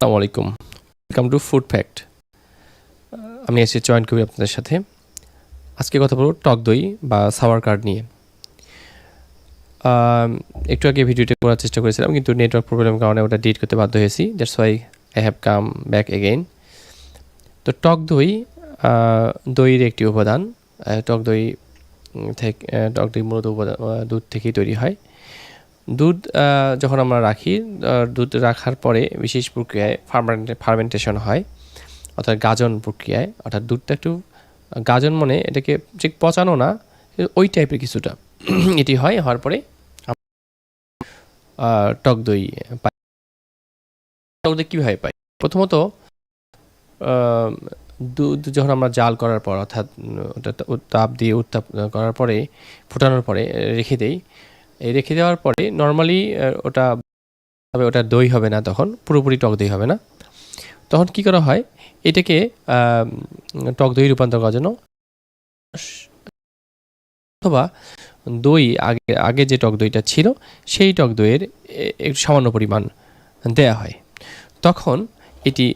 আসসালামু আলাইকুম। Welcome to food fact আমি এসে জয়েন করি আপনাদের সাথে। আজকে কথা বলব টক দই বা সাওয়ার কার্ড নিয়ে। একটু আগে ভিডিওটা করার চেষ্টা করেছিলাম, কিন্তু নেটওয়ার্ক প্রবলেমের কারণে ওটা ডিট করতে বাধ্য হয়েছি। That's why I have come back again তো টক দই দইয়ের একটি উপাদান। টক দই থেকে টক দই মূলত উপাদান দুধ থেকেই তৈরি হয়। দুধ যখন আমরা রাখি দুধ রাখার পরে বিশেষ প্রক্রিয়ায় ফার্মেন্টে, ফার্মেন্টেশন হয়, অর্থাৎ গাজন প্রক্রিয়ায়। অর্থাৎ দুধটা একটু, গাজন মানে এটাকে ঠিক পচানো না, ওই টাইপের কিছুটা। এটি হয়, হওয়ার পরে টক দই পাই। টক দই কীভাবে পাই? প্রথমত দুধ যখন আমরা জাল করার পর, অর্থাৎ তাপ দিয়ে উত্তাপ করার পরে, ফোটানোর পরে, রেখে দেই। এই রেখে দেওয়ার পরে নর্মালি ওটা তবে ওটা দই হবে না তখন, পুরোপুরি টক দই হবে না। তখন কি করা হয়, এটাকে টক দই রূপান্তর করার জন্য অথবা দই আগে আগে যে টক দইটা ছিল, সেই টক দইয়ের একটু সামান্য পরিমাণ দেয়া হয়। তখন এটি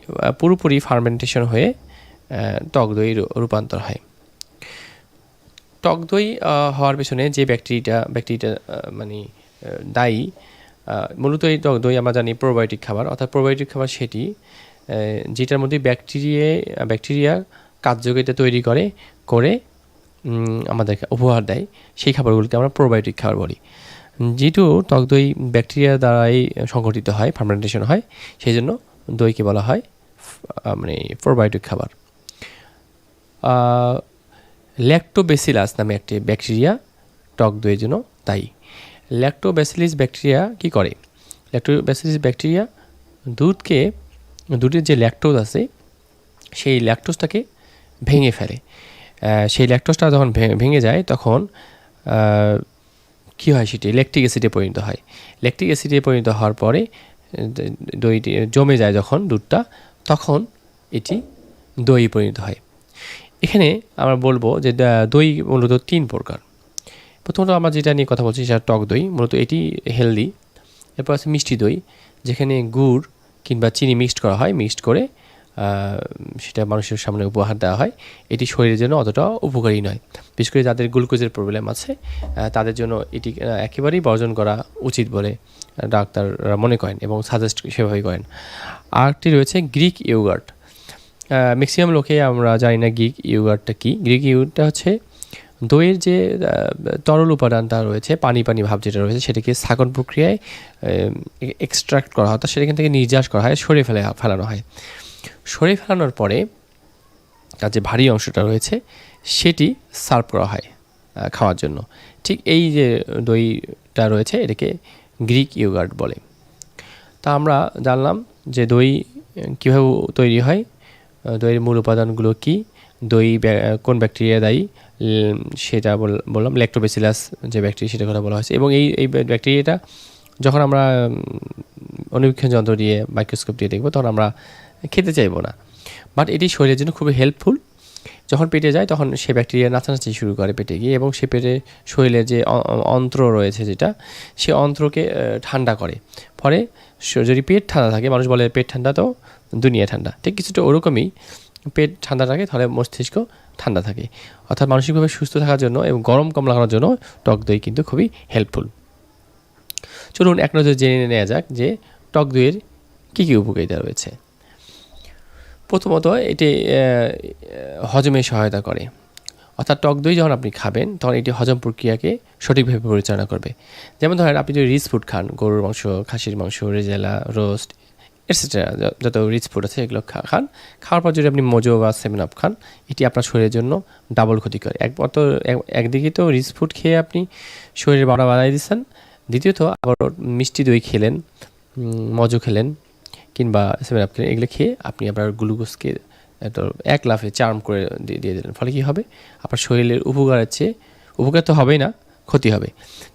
পুরোপুরি ফার্মেন্টেশন হয়ে টক দই রূপান্তর হয়। টক দই হওয়ার পেছনে যে ব্যাকটেরিয়াটা ব্যাকটেরিয়াটা মানে দায়ী মূলত এই টক দই আমরা জানি প্রোবায়োটিক খাবার। অর্থাৎ প্রোবায়োটিক খাবার সেটি যেটার মধ্যে ব্যাকটেরিয়া ব্যাকটেরিয়া কার্যকারিতা তৈরি করে করে আমাদেরকে উপহার দেয়। সেই খাবারগুলোকে আমরা প্রোবায়োটিক খাবার বলি। যেহেতু টক দই ব্যাকটেরিয়া দ্বারাই সংগঠিত হয়, ফার্মেন্টেশন হয়, সেই জন্য দইকে বলা হয় মানে প্রোবায়োটিক খাবার। ল্যাক্টোবেসিলাস নামে একটি ব্যাকটেরিয়া টক দইয়ের জন্য দায়ী ল্যাক্টোব্যাসিলিস ব্যাকটেরিয়া কি করে? ল্যাক্টোব্যাসিলিস ব্যাকটেরিয়া দুধকে, দুধের যে ল্যাকটোজ আছে, সেই ল্যাকটোজটাকে ভেঙে ফেলে। সেই ল্যাকটোজটা যখন ভেঙে যায়, তখন কি হয় সেটি? ল্যাকটিক অ্যাসিডে পরিণত হয়। ল্যাকটিক অ্যাসিডে পরিণত হওয়ার পরে, দইটি জমে যায় যখন দুধটা, তখন এটি দই পরিণত হয়। এখানে আমরা বলব যে দই মূলত তিন প্রকার। প্রথমত আমরা যেটা নিয়ে কথা বলছি, সেটা টক দই, মূলত এটি হেলদি এরপর আছে মিষ্টি দই, যেখানে গুড় কিংবা চিনি মিক্সড করা হয় মিক্সড করে সেটা মানুষের সামনে উপহার দেওয়া হয়। এটি শরীরের জন্য অতটা উপকারী নয়। বিশেষ করে যাদের গ্লুকোজের প্রবলেম আছে তাদের জন্য এটি একেবারেই বর্জন করা উচিত বলে ডাক্তাররা মনে করেন এবং সাজেস্ট সেভাবেই করেন। আরেকটি রয়েছে গ্রিক ইউগার্ট ম্যাক্সিমাম লোকে আমরা জানি না গ্রিক ইউগার্টটা কী। গ্রিক ইউগার্টটা হচ্ছে দইয়ের যে তরল উপাদানটা রয়েছে, পানি পানি ভাব যেটা রয়েছে, সেটাকে স্থাগন প্রক্রিয়ায় এক্সট্রাক্ট করা হয়, অর্থাৎ সেখান থেকে নির্যাস করা হয় সরে ফেলে, ফেলানো হয়। সরে ফেলানোর পরে তার যে ভারী অংশটা রয়েছে, সেটি সার্ভ করা হয় খাওয়ার জন্য। ঠিক এই যে দইটা রয়েছে, এটাকে গ্রিক ইউগার্ট বলে। তা আমরা জানলাম যে দই কীভাবে তৈরি হয় দইয়ের মূল উপাদানগুলো কী দই কোন ব্যাকটেরিয়া দায়ী? সেটা বল- বললাম ল্যাক্টোবেসিলাস যে ব্যাকটেরিয়া সেটা কথা বলা হয়েছে। এবং এই এই ব্যাকটেরিয়াটা যখন আমরা অনুবীক্ষণ যন্ত্র দিয়ে মাইক্রোস্কোপ দিয়ে দেখব, তখন আমরা খেতে চাইব না। বাট এটি শরীরের জন্য খুবই হেল্পফুল যখন পেটে যায়, তখন সে ব্যাকটেরিয়া নাচানাচি শুরু করে পেটে গিয়ে এবং সে পেটে শরীরের যে অন্ত্র রয়েছে যেটা, সে অন্ত্রকে ঠান্ডা করে। স- যদি পেট ঠান্ডা থাকে, মানুষ বলে পেট ঠান্ডা তো দুনিয়া ঠান্ডা। ঠিক কিছুটা ওরকমই পেট ঠান্ডা থাকে, তাহলে মস্তিষ্ক ঠান্ডা থাকে। অর্থাৎ মানসিকভাবে সুস্থ থাকার জন্য এবং গরম কম লাগানোর জন্য টক দই কিন্তু খুবই হেল্পফুল চলুন এক নজর জেনে নেওয়া যাক যে টক দইয়ের কী কী উপকারিতা রয়েছে। প্রথমত এটি হজমে সহায়তা করে। অর্থাৎ টক দই যখন আপনি খাবেন, তখন এটি হজম প্রক্রিয়াকে সঠিকভাবে পরিচালনা করবে। যেমন ধরেন, আপনি যদি রিচ ফুড খান, গরুর মাংস, খাসির মাংস, রেজেলা রোস্ট এটসেট্রা যত রিচ ফুড আছে, এগুলো খান। খাওয়ার পর যদি আপনি মোজো বা সেভেন আপ খান, এটি আপনার শরীরের জন্য ডাবল ক্ষতিকর। একবার তো একদিকে তো রিচ ফুড খেয়ে আপনি শরীরে বাড়া বাড়াই দিচ্ছেন, দ্বিতীয়ত আবার মিষ্টি দই খেলেন মজো খেলেন, কিংবা সেভেন আপ খেলেন, এগুলো খেয়ে আপনি আপনার গ্লুকোজকে এত এক লাফে চার্ম করে দিয়ে দিলেন। ফলে কী হবে? আপনার শরীরের উপকারের চেয়ে, উপকার তো হবেই না, ক্ষতি হবে।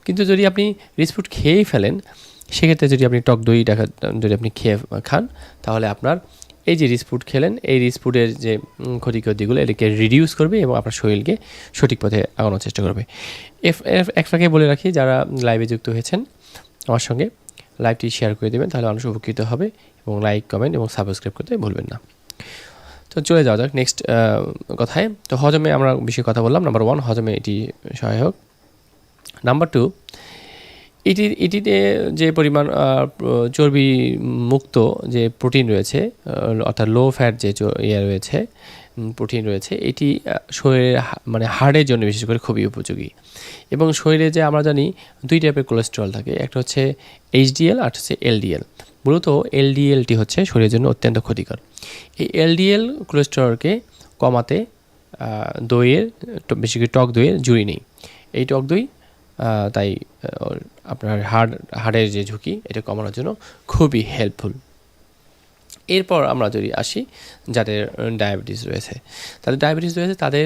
কিন্তু যদি আপনি রিচ ফুড খেয়েই ফেলেন, সেক্ষেত্রে যদি আপনি টক দই দেখা, যদি আপনি খেয়ে খান, তাহলে আপনার এই যে রিচ খেলেন, এই রিচ ফুডের যে ক্ষতিকর দিকগুলো এটাকে রিডিউস করবে এবং আপনার শরীরকে সঠিক পথে আগানোর চেষ্টা করবে। এফ এফ, এক ফাঁকে বলে রাখি, যারা লাইভে যুক্ত হয়েছেন, আমার সঙ্গে লাইভটি শেয়ার করে দেবেন, তাহলে মানুষ উপকৃত হবে এবং লাইক কমেন্ট এবং সাবস্ক্রাইব করতে ভুলবেন না। তো চলে যাওয়া যাক নেক্সট কথায়। তো হজমে আমরা বিষয়ে কথা বললাম। নাম্বার ওয়ান হজমে এটি সহায়ক। নাম্বার টু এটি, এটিতে যে পরিমাণ চর্বি মুক্ত যে প্রোটিন রয়েছে অর্থাৎ লো ফ্যাট যে ইয়ে রয়েছে প্রোটিন রয়েছে, এটি শরীরের মানে হাড়ের জন্য বিশেষ করে খুবই উপযোগী। এবং শরীরে যে আমরা জানি দুই টাইপের কোলেস্টেরল থাকে। একটা হচ্ছে এইচডিএল আর হচ্ছে এলডিএল মূলত এলডিএলটি হচ্ছে শরীরের জন্য অত্যন্ত ক্ষতিকর। এই এলডিএল কোলেস্টেরলকে কমাতে দইয়ের বেশি করে টক দইয়ের জুড়ি নেই। এই টক দই তাই আপনার হাড়, হাড়ের যে ঝুঁকি, এটা কমানোর জন্য খুবই হেল্পফুল এরপর আমরা যদি আসি, যাদের ডায়াবেটিস রয়েছে। তাদের ডায়াবেটিস রয়েছে, তাদের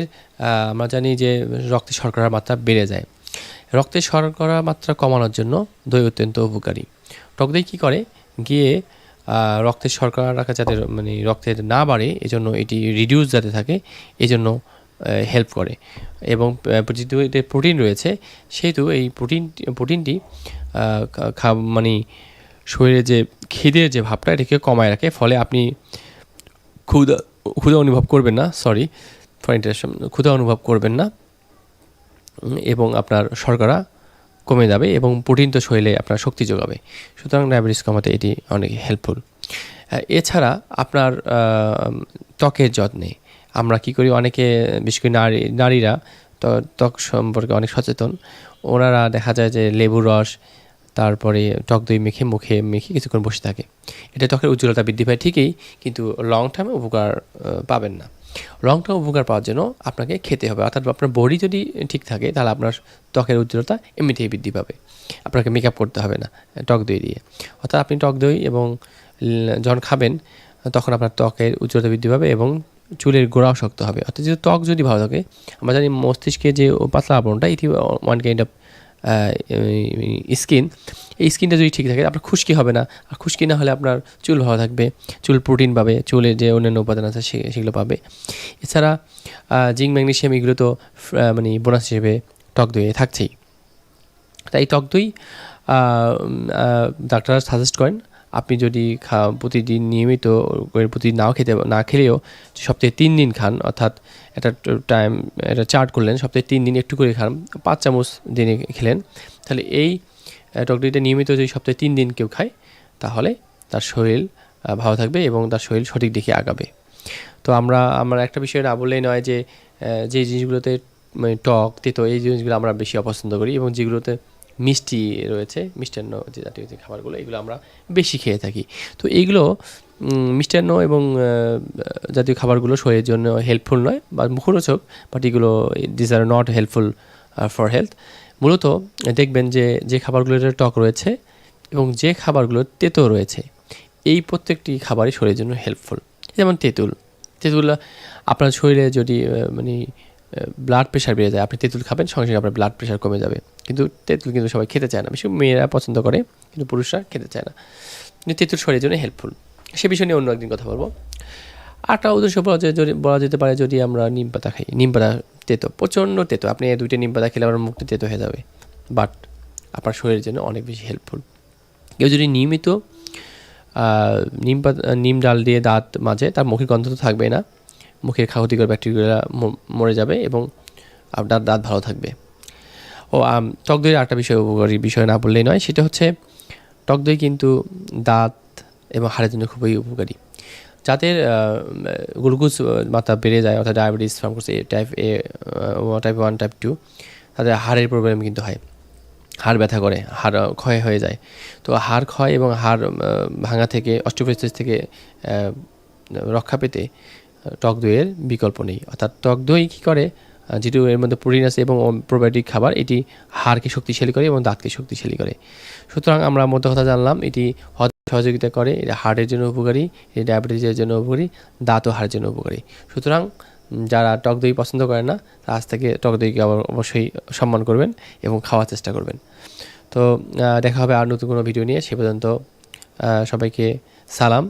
আমরা জানি যে রক্তে শর্করার মাত্রা বেড়ে যায়। রক্তে শর্করার মাত্রা কমানোর জন্য দই অত্যন্ত উপকারী। টক দই কী করে? গিয়ে রক্তের শর্করা রাখা যাতে মানে রক্তের না বাড়ে, এজন্য এটি রিডিউস যাতে থাকে, এজন্য হেল্প করে। এবং যেহেতু এতে প্রোটিন রয়েছে, সেহেতু এই প্রোটিন প্রোটিনটি খা- মানে শরীরে যে খিদের যে ভাবটা, এটাকে কমায় রাখে। ফলে আপনি ক্ষুধা ক্ষুধা অনুভব করবেন না সরি ফর ইন্টারেকশন ক্ষুধা অনুভব করবেন না। এবং আপনার শর্করা কমে যাবে এবং প্রোটিন তো শরীরে আপনার শক্তি যোগাবে। সুতরাং ডায়াবেটিস কমাতে এটি অনেক হেল্পফুল এছাড়া আপনার ত্বকের যত্নে আমরা কি করি? অনেকে, বিশেষ করে নারী, নারীরা ত্বক সম্পর্কে অনেক সচেতন। ওনারা দেখা যায় যে লেবুর রস, তারপরে টক দই মেখে মুখে মেখে কিছুক্ষণ বসে থাকে। এটা ত্বকের উজ্জ্বলতা বৃদ্ধি পায় ঠিকই, কিন্তু লং টার্মে উপকার পাবেন না। লং টার্ম উপকার পাওয়ার জন্য আপনাকে খেতে হবে। অর্থাৎ আপনার বডি যদি ঠিক থাকে, তাহলে আপনার ত্বকের উজ্জ্বলতা এমনিতেই বৃদ্ধি পাবে। আপনাকে মেকআপ করতে হবে না, টক দই দিয়ে। অর্থাৎ আপনি টক দই এবং যখন খাবেন, তখন আপনার ত্বকের উজ্জ্বলতা বৃদ্ধি পাবে এবং চুলের গোড়াও শক্ত হবে। অর্থাৎ যদি ত্বক যদি ভালো থাকে, আমরা জানি মস্তিষ্কে যে পাতলা আবরণটা, এটি ওয়ান কাইন্ড অফ স্কিন এই স্কিনটা যদি ঠিক থাকে, আপনার খুশকি হবে না। আর খুশকি না হলে আপনার চুল ভালো থাকবে, চুল প্রোটিন পাবে চুলের যে অন্যান্য উপাদান আছে সেগুলো পাবে। এছাড়া জিঙ্ক ম্যাগনেশিয়াম এগুলো তো মানে বোনাস হিসেবে টক দইয়ে থাকছেই। তাই টক দই ডাক্তাররা সাজেস্ট করেন। আপনি যদি খা প্রতিদিন নিয়মিত প্রতিদিন নাও খেতে না খেলেও সপ্তাহে তিন দিন খান অর্থাৎ একটা টাইম একটা চার্ট করলেন সপ্তাহে তিন দিন একটু করে খান পাঁচ চামচ দিনে খেলেন তাহলে এই আহ, টক দইটা নিয়মিত যদি সপ্তাহে তিন দিন কেউ খায় তাহলে তার শরীর ভালো থাকবে এবং তার শরীর সঠিক দিকে আগাবে। তো আমরা আমরা একটা বিষয় না বললেই নয় যে যে জিনিসগুলোতে মানে টক তেতো এই জিনিসগুলো আমরা বেশি অপছন্দ করি এবং যেগুলোতে মিষ্টি রয়েছে, মিষ্টান্ন যে জাতীয় যে খাবারগুলো, এগুলো আমরা বেশি খেয়ে থাকি। তো এইগুলো মিষ্টান্ন এবং জাতীয় খাবারগুলো শরীরের জন্য হেল্পফুল নয় বা মুখরোচক বাট এগুলো this are not helpful for health মূলত দেখবেন যে যে খাবারগুলোর টক রয়েছে এবং যে খাবারগুলো তেতো রয়েছে, এই প্রত্যেকটি খাবারই শরীরের জন্য হেল্পফুল যেমন তেঁতুল। তেঁতুল, আপনার শরীরে যদি মানে ব্লাড প্রেশার বেড়ে যায়। আপনি তেঁতুল খাবেন, সঙ্গে সঙ্গে আপনার ব্লাড প্রেশার কমে যাবে। কিন্তু তেঁতুল কিন্তু সবাই খেতে চায় না। বেশি মেয়েরা পছন্দ করে, কিন্তু পুরুষরা খেতে চায় না। কিন্তু তেঁতুল শরীরের জন্য হেল্পফুল সে বিষয় নিয়ে অন্য একদিন কথা বলব। আটটা উদ্দেশ্য বলা যদি, বলা যেতে পারে যদি আমরা নিম পাতা খাই, নিম পাতা তেতো, প্রচণ্ড তেতো। আপনি দুইটা নিম পাতা খেলে আমার মুখটা তেতো হয়ে যাবে। বাট আপনার শরীরের জন্য অনেক বেশি হেল্পফুল কেউ যদি নিয়মিত নিম পাতা, নিম ডাল দিয়ে দাঁত মাজে, তার মুখের গন্ধ তো থাকবে না। মুখের ক্ষতিকর ব্যাকটেরিয়া মরে যাবে এবং আপনার দাঁত ভালো থাকবে। ও টক দইয়ের একটা বিষয়, উপকারী বিষয় না বললেই নয়, সেটা হচ্ছে টক দই কিন্তু দাঁত এবং হাড়ের জন্য খুবই উপকারী। যাদের গ্লুকোজ মাত্রা বেড়ে যায়, অর্থাৎ ডায়াবেটিস ফার্মকোস এ টাইপ এ টাইপ ওয়ান টাইপ টু তাদের হাড়ের প্রবলেম কিন্তু হয়। হাড় ব্যথা করে, হাড়, ক্ষয় হয়ে যায়। তো হাড় ক্ষয় এবং হাড় ভাঙা থেকে অস্টিওপোরোসিস থেকে রক্ষা পেতে টক দইয়ের বিকল্প নেই। অর্থাৎ টক দই কী করে? যেহেতু এর মধ্যে প্রোটিন আছে এবং প্রোবায়োটিক খাবার, এটি হাড়কে শক্তিশালী করে এবং দাঁতকে শক্তিশালী করে। সুতরাং আমরা মধ্য কথা জানলাম, এটি সহযোগিতা করে, এটা হার্টের জন্য উপকারী, এটি ডায়াবেটিসের জন্য উপকারী, দাঁত ও হাড়ের জন্য উপকারী। সুতরাং যারা টক দই পছন্দ করে না আজ থেকে টক দইকে অবশ্যই সম্মান করবেন এবং খাওয়ার চেষ্টা করবেন। তো দেখা হবে আর নতুন কোনো ভিডিও নিয়ে, সে পর্যন্ত সবাইকে সালাম।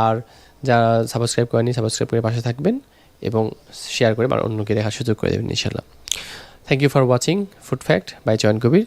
আর যারা সাবস্ক্রাইব করেনি সাবস্ক্রাইব করে পাশে থাকবেন এবং শেয়ার করে অন্যকে দেখার সুযোগ করে দেবেন ইনশাল্লাহ thank you for watching food fact by Chayan Kabir